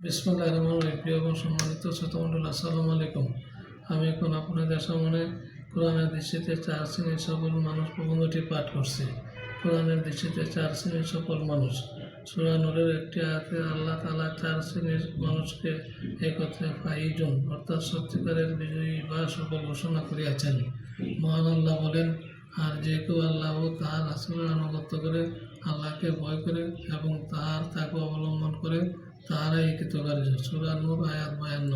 বিসমুল্লাহ রহমান রহিম। প্রিয় এবং সম্মানিত শ্রোতমণ্ডল, আসসালামু আলাইকুম। আমি এখন আপনাদের সামনে কোরআনের দৃষ্টিতে চার শ্রেণির সকল মানুষ প্রবন্ধটি পাঠ করছি। কোরআনের দৃষ্টিতে চার শ্রেণির সকল মানুষ। সূরা নূরের একটি আয়াতে আল্লাহ তালা চার শ্রেণির মানুষকে একত্রে ফাইজুন, অর্থাৎ সত্যিকারের বিজয়ী বা সকল ঘোষণা করিয়াছেন। মহান আল্লাহ বলেন, আর যে কেউ আল্লাহ তাহার রাসূলের আনুগত্য করে, আল্লাহকে ভয় করে এবং তাহার তাকে অবলম্বন করে তাহারাই কৃতকার্য সূরা নূর আয়াত বায়ান্ন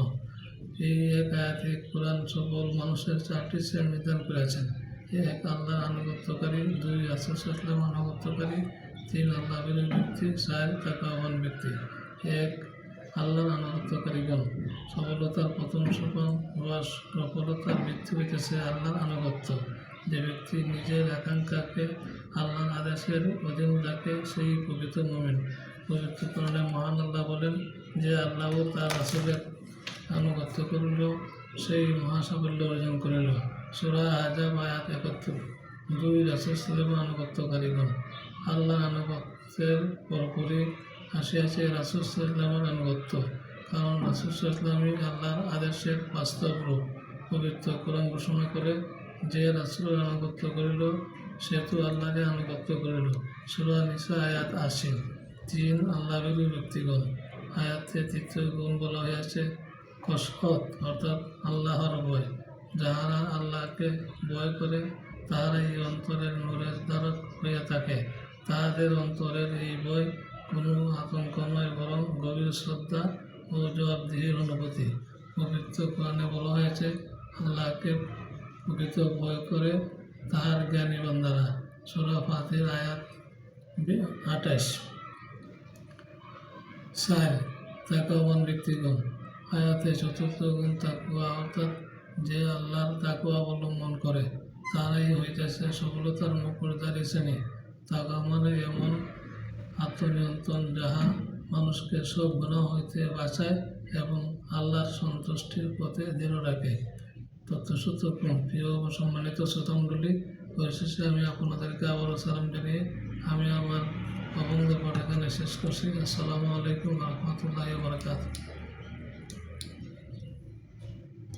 এই এক আয়াতে কোরআন সকল মানুষের চারটি শ্রেণি নির্ধারণ করেছেন এক আল্লাহর আনুগত্যকারী, দুই রাসুলাম আনুগত্যকারী, তিন আল্লাহ ব্যক্তি, চার তাকাবান ব্যক্তি। এক আল্লাহর আনুগত্যকারীগণ। সফলতার প্রথম সোপান বা সফলতার ভিত্তি হইতেছে আল্লাহর আনুগত্য। যে ব্যক্তি নিজের আকাঙ্ক্ষাকে, আল্লাহর আদেশের অধীন রাখে, সেই পবিত্র মোমেন। পবিত্র কোরআনে মহান আল্লাহ বলেন যে আল্লাহ তার আসলের আনুগত্য করিল, সেই মহাসাফল্য অর্জন করিল। সুরা আজাব আয়াত একাত্তর দুই রাসুল রাসুলাম আনুগত্যকারীগণ। আল্লাহ আনুগত্যের পরপরই আসিয়াছে রাসুলামের আনুগত্য। কারণ রাসুলামই আল্লাহর আদেশের বাস্তব রূপ পবিত্র কোরআন ঘোষণা করে যে রাসুলের আনুগত্য করিল, সে তো আল্লাহরে আনুগত্য করিল। সুরা নিসা, আয়াত আসেন তিন আল্লাহবেরই ব্যক্তিগণ। আয়াতে তৃতীয় গুণ বলা হয়েছে কসকত অর্থাৎ আল্লাহর ভয়। যাহারা আল্লাহকে ভয় করে তাহারা এই অন্তরের নূরের ধারক হইয়া থাকে। তাহাদের অন্তরের এই ভয় কোনো আতঙ্ক নয় বরং গভীর শ্রদ্ধা ও জবাবদিহির অনুভূতি। পবিত্র কোরআনে বলা হয়েছে, আল্লাহকে প্রকৃত ভয় করে তাহার জ্ঞানী বান্দারা। সুরা ফাতির আয়াত আঠাশ। চার তাকওয়ান ব্যক্তিগণ আয়াতে চতুর্থ গুণ তাকুয়া, অর্থাৎ যে আল্লাহর তাকুয়া অবলম্বন করে, তারাই হইতেছে সফলতার মুখরদারি শ্রেণি। তাকা মানে এমন আত্মনিয়ন্ত্রণ যাহা মানুষকে সব গুণা হইতে বাঁচায় এবং আল্লাহর সন্তুষ্টির পথে দৃঢ় রাখে। তথ্যসূত্র প্রিয় সম্মানিত শ্রোতামণ্ডলী পরিশেষে আমি আপনাদেরকে আবারও সালাম জানিয়ে, আমি আমার প্রবন্ধ পাঠাখানে শেষ করছি। আসসালামু আলাইকুম রহমতুল্লাহ বারকাত